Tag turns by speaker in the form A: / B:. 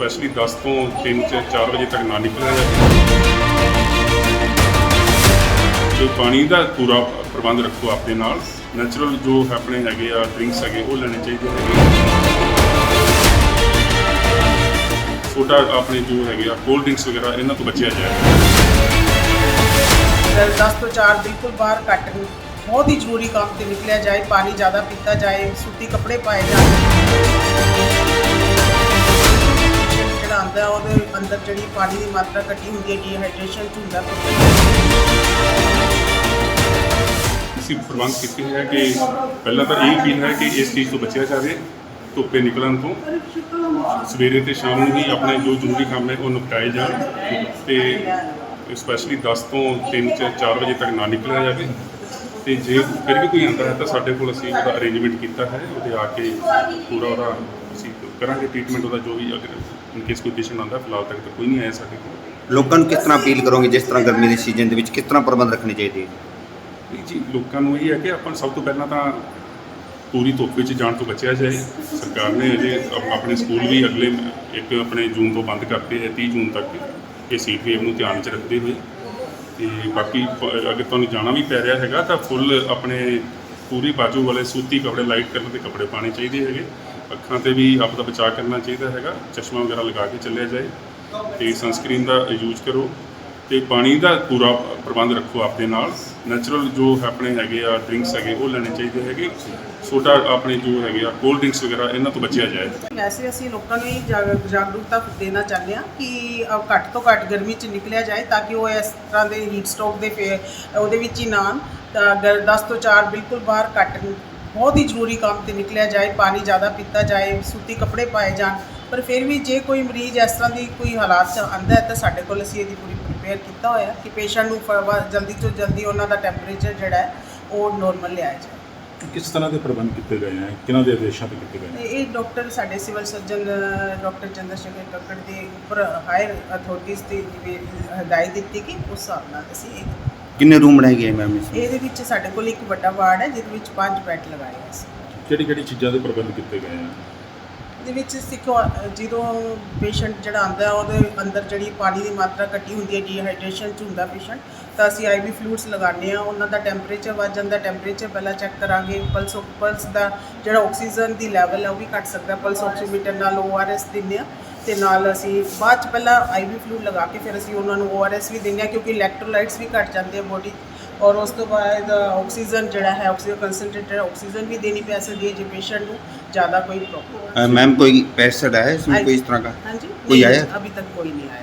A: Specially 10 ਤੋਂ 3 ਚ 4 ਵਜੇ ਤੱਕ ਨਾ ਨਿਕਲਿਆ ਜਾਵੇ। ਜੋ ਪਾਣੀ ਦਾ ਪੂਰਾ ਪ੍ਰਬੰਧ ਰੱਖੋ ਆਪਣੇ ਨਾਲ। ਨੈਚੁਰਲ ਜੋ ਆਪਣੇ ਹੈਗੇ ਆ ਡਰਿੰਕਸ ਹੈਗੇ, ਉਹ ਲੈਣੇ ਚਾਹੀਦੇ ਹੈਗੇ। ਛੋਟਾ ਆਪਣੇ ਜੋ ਹੈਗੇ ਆ ਕੋਲਡ ਡਰਿੰਕਸ ਵਗੈਰਾ, ਇਹਨਾਂ ਤੋਂ ਬਚਿਆ ਜਾਏ।
B: 10 ਤੋਂ 4 ਬਿਲਕੁਲ ਬਾਹਰ ਕੱਟ ਬਹੁਤ ਹੀ ਜ਼ਰੂਰੀ ਕੰਮ ਤੇ ਨਿਕਲਿਆ ਜਾਏ, ਪਾਣੀ ਜ਼ਿਆਦਾ ਪੀਤਾ ਜਾਏ, ਸੁੱਤੀ ਕੱਪੜੇ ਪਾਏ ਜਾਣ। ਅੰਦਰ ਜਿਹੜੀ ਪਾਣੀ ਦੀ ਮਾਤਰਾ ਘਟੀ ਹੁੰਦੀ ਹੈ ਡੀਹਾਈਡਰੇਸ਼ਨ ਹੁੰਦਾ।
A: ਅਸੀਂ ਪ੍ਰਬੰਧ ਕੀਤੇ ਹੈ ਕਿ ਪਹਿਲਾਂ ਤਾਂ ਇਹ ਅਪੀਲ ਹੈ ਕਿ ਇਸ ਚੀਜ਼ ਤੋਂ ਬਚਿਆ ਜਾਵੇ, ਧੁੱਪੇ ਨਿਕਲਣ ਤੋਂ। ਸਵੇਰੇ ਤੇ ਸ਼ਾਮ ਨੂੰ ਹੀ ਆਪਣੇ ਜੋ ਜ਼ਰੂਰੀ ਕੰਮ ਹੈ, ਉਹ ਨਿਪਟਾਏ ਜਾਣ ਤੇ ਸਪੈਸ਼ਲੀ 10 ਤੋਂ 3 ਚ 4 ਵਜੇ ਤੱਕ ਨਾ ਨਿਕਲਿਆ ਜਾਵੇ। ਤੇ ਜੇ ਫਿਰ ਵੀ ਕੋਈ ਆਉਂਦਾ ਹੈ ਤਾਂ ਸਾਡੇ ਕੋਲ ਅਸੀਂ ਉਹਦਾ ਅਰੇਂਜਮੈਂਟ ਕੀਤਾ ਹੈ, ਉਹਦੇ ਆ ਕੇ ਪੂਰਾ ਉਹਦਾ ਅਸੀਂ ਕਰਾਂਗੇ ਟ੍ਰੀਟਮੈਂਟ ਉਹਦਾ ਜੋ ਵੀ ਅਗਰ ਇਨ ਕੇਸ ਕੋਈ ਪੇਸ਼ੈਂਟ ਆਉਂਦਾ ਫਿਲਹਾਲ ਤੱਕ ਤਾਂ ਕੋਈ ਨਹੀਂ ਆਇਆ ਸਾਡੇ ਕੋਲ।
C: ਲੋਕਾਂ ਨੂੰ ਕਿਸ ਤਰ੍ਹਾਂ ਅਪੀਲ ਕਰੋਗੇ ਜਿਸ ਤਰ੍ਹਾਂ ਗਰਮੀ ਦੇ ਸੀਜ਼ਨ ਦੇ ਵਿੱਚ ਕਿਸ ਤਰ੍ਹਾਂ ਪ੍ਰਬੰਧ ਰੱਖਣੇ ਚਾਹੀਦੇ ਹੈ
A: ਨਹੀਂ ਜੀ ਲੋਕਾਂ ਨੂੰ ਇਹ ਹੈ ਕਿ ਆਪਾਂ ਸਭ ਤੋਂ ਪਹਿਲਾਂ ਤਾਂ ਪੂਰੀ ਧੁੱਪ ਵਿੱਚ ਜਾਣ ਤੋਂ ਬਚਿਆ ਜਾਏ। ਸਰਕਾਰ ਨੇ ਅਜੇ ਆਪ- ਆਪਣੇ ਸਕੂਲ ਵੀ ਅਗਲੇ ਇੱਕ ਆਪਣੇ ਜੂਨ ਤੋਂ ਬੰਦ ਕਰਤੇ ਹੈ 30 ਜੂਨ ਤੱਕ। ਇਹ ਸੀਟ ਵੇਵ ਨੂੰ ਧਿਆਨ 'ਚ ਰੱਖਦੇ ਹੋਏ। ਤੇ ਬਾਕੀ ਪ- ਅਗਰ ਤੁਹਾਨੂੰ ਜਾਣਾ ਵੀ ਪੈ ਰਿਹਾ ਹੈਗਾ ਤਾਂ ਫੁੱਲ ਆਪਣੇ ਪੂਰੀ ਬਾਜੂ ਵਾਲੇ ਸੂਤੀ ਕੱਪੜੇ ਲਾਈਟ ਕਲਰ ਦੇ ਕੱਪੜੇ ਪਾਣੇ ਚਾਹੀਦੇ ਹੈਗੇ। ਅੱਖਾਂ ਤੇ ਵੀ ਆਪ ਦਾ ਬਚਾਅ ਕਰਨਾ ਚਾਹੀਦਾ ਹੈਗਾ, ਚਸ਼ਮਾ ਵਗੈਰਾ ਲਗਾ ਕੇ ਚੱਲਿਆ ਜਾਏ ਤੇ ਸਨਸਕ੍ਰੀਨ ਦਾ ਯੂਜ਼ ਕਰੋ ਤੇ ਪਾਣੀ ਦਾ ਪੂਰਾ ਪ੍ਰਬੰਧ ਰੱਖੋ ਆਪਣੇ ਨਾਲ। ਨੈਚੁਰਲ ਜੋ ਆਪਣੇ ਹੈਗੇ ਆ ਡਰਿੰਕਸ ਹੈਗੇ, ਉਹ ਲੈਣੇ ਚਾਹੀਦੇ ਹੈਗੇ। ਛੋਟਾ ਆਪਣੇ ਜੋ ਹੈਗੇ ਆ ਕੋਲਡ ਡਰਿੰਕਸ ਵਗੈਰਾ, ਇਹਨਾਂ ਤੋਂ ਬਚਿਆ ਜਾਏ।
B: ਵੈਸੇ ਅਸੀਂ ਲੋਕਾਂ ਨੂੰ ਇਹ ਜਾਗ- ਜਾਗਰੂਕਤਾ ਦੇਣਾ ਚਾਹੁੰਦੇ ਹਾਂ ਕਿ ਘੱਟ ਤੋਂ ਘੱਟ ਗਰਮੀ ਚ ਨਿਕਲਿਆ ਜਾਏ ਤਾਂ ਕਿ ਉਹ ਇਸ ਤਰ੍ਹਾਂ ਦੇ ਹੀਟ ਸਟ੍ਰੋਕ ਦੇ ਉਹਦੇ ਵਿੱਚ ਹੀ ਨਾ ਆਉਣ। ਤਾਂ 10 ਤੋਂ 4 ਬਿਲਕੁਲ ਬਾਹਰ ਕੱਟ ਬਹੁਤ ਹੀ ਜ਼ਰੂਰੀ ਕੰਮ ਤੇ ਨਿਕਲਿਆ ਜਾਏ ਪਾਣੀ ਜ਼ਿਆਦਾ ਪੀਤਾ ਜਾਏ ਸੂਤੀ ਕੱਪੜੇ ਪਾਏ ਜਾਣ ਪਰ ਫਿਰ ਵੀ ਜੇ ਕੋਈ ਮਰੀਜ਼ ਇਸ ਤਰ੍ਹਾਂ ਦੀ ਕੋਈ ਹਾਲਾਤ ਚ ਆਂਦਾ ਹੈ ਤਾਂ ਸਾਡੇ ਕੋਲ ਅਸੀਂ ਇਹਦੀ ਪੂਰੀ ਪ੍ਰਿਪੇਅਰ ਕੀਤਾ ਹੋਇਆ ਕਿ ਪੇਸ਼ੈਂਟ ਨੂੰ ਜਲਦੀ ਤੋਂ ਜਲਦੀ ਉਹਨਾਂ ਦਾ ਟੈਂਪਰੇਚਰ ਜਿਹੜਾ ਹੈ ਉਹ ਨਾਰਮਲ ਲਿਆਇਆ ਜਾਏ।
D: ਕਿਸ ਤਰ੍ਹਾਂ ਦੇ ਪ੍ਰਬੰਧ ਕੀਤੇ ਗਏ ਹੈ? ਕਿਹਨਾਂ ਦੇ ਆਦੇਸ਼ਾਂ ਤੇ ਕੀਤੇ ਗਏ ਨੇ
B: ਇਹ ਡਾਕਟਰ ਸਾਡੇ civil surgeon doctor Chander Shekhar Kakkar ਦੇ ਉੱਪਰ ਹਾਇਰ ਅਥਾਰਟੀਜ਼ ਦੀ ਜਿਵੇਂ ਹਦਾਇਤ ਦਿੱਤੀ ਕਿ ਉਸ ਹਿਸਾਬ ਨਾਲ ਅਸੀਂ ਇਹ
C: ਕਿੰਨੇ ਰੂਮ ਬਣਾਏ ਗਏ ਮੈਮ ਇਸ?
B: ਇਹਦੇ ਵਿੱਚ ਸਾਡੇ ਕੋਲ ਇੱਕ ਵੱਡਾ ਵਾਰਡ ਹੈ ਜਿਹਦੇ ਵਿੱਚ ਪੰਜ ਬੈੱਡ ਲਗਾਏ ਹੋਏ ਸੀ।
D: ਕਿਹੜੀ ਕਿਹੜੀ ਚੀਜ਼ਾਂ ਦੇ ਪ੍ਰਬੰਧ ਕੀਤੇ ਗਏ ਹੈ
B: ਇਹਦੇ ਵਿੱਚ ਸਿੱਖੋ ਜਦੋਂ ਪੇਸ਼ੈਂਟ ਜਿਹੜਾ ਆਉਂਦਾ ਹੈ, ਉਹਦੇ ਅੰਦਰ ਜਿਹੜੀ ਪਾਣੀ ਦੀ ਮਾਤਰਾ ਘਟੀ ਹੁੰਦੀ ਹੈ ਡੀਹਾਈਡਰੇਸ਼ਨ ਚ ਹੁੰਦਾ ਪੇਸ਼ੈਂਟ ਤਾਂ ਅਸੀਂ ਆਈਵੀ ਫਲੂਇਡਸ ਲਗਾਉਂਦੇ ਆ ਉਹਨਾਂ ਦਾ ਟੈਂਪਰੇਚਰ ਵੱਧ ਜਾਂਦਾ ਟੈਂਪਰੇਚਰ ਪਹਿਲਾਂ ਚੈੱਕ ਕਰਾਂਗੇ। ਪਲਸ ਪਲਸ ਦਾ ਜਿਹੜਾ ਆਕਸੀਜਨ ਦੀ ਲੈਵਲ ਹੈ ਉਹ ਵੀ ਘਟ ਸਕਦਾ। ਪਲਸ ਆਕਸੀਮੀਟਰ ਨਾਲ ਓਆਰਐਸ ਦਿੰਦੇ ਆ ਤੇ ਨਾਲ ਅਸੀਂ ਬਾਅਦ ਚ ਪਹਿਲਾਂ ਆਈਵੀ ਫਲੂਇਡ ਲਗਾ ਕੇ ਫਿਰ ਅਸੀਂ ਉਹਨਾਂ ਨੂੰ ਓਆਰਐਸ ਵੀ ਦਿੰਦੇ ਆ ਕਿਉਂਕਿ ਇਲੈਕਟ੍ਰੋਲਾਈਟਸ ਵੀ ਘਟ ਜਾਂਦੇ ਆ ਬੋਡੀ ਔਰ ਉਸ ਤੋਂ ਬਾਅਦ ਆਕਸੀਜਨ ਜਿਹੜਾ ਹੈ ਆਕਸੀਜਨ ਕੰਸਨਟ੍ਰੇਟਡ ਆਕਸੀਜਨ ਵੀ ਦੇਣੀ ਪੈ ਸਕਦੀ ਹੈ ਜੇ ਪੇਸ਼ੈਂਟ ਨੂੰ ਜ਼ਿਆਦਾ ਕੋਈ ਪ੍ਰੋਬਲਮ
C: अ, मैम कोई पेशेंट है इसमें कोई इस तरह का
B: हाँ जी
C: कोई
B: नहीं,
C: आया?
B: अभी तक कोई नहीं आया